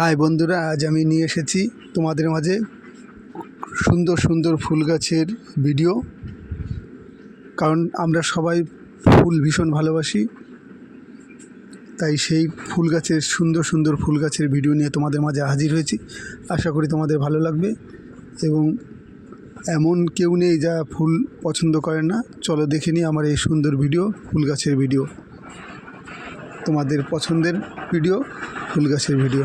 High বন্ধুরা, আজ আমি নিয়ে এসেছি তোমাদের মাঝে সুন্দর সুন্দর ফুল গাছের ভিডিও। কারণ আমরা সবাই ফুল ভীষণ ভালোবাসি, তাই সেই ফুল গাছের, সুন্দর সুন্দর ফুল গাছের ভিডিও নিয়ে তোমাদের মাঝে হাজির হয়েছি। আশা করি তোমাদের ভালো লাগবে এবং এমন কেউ নেই যা ফুল পছন্দ করে না। চলো দেখে নিই আমার এই সুন্দর ভিডিও, ফুল গাছের ভিডিও। তোমাদের পছন্দের ভিডিও ফুল গাছের ভিডিও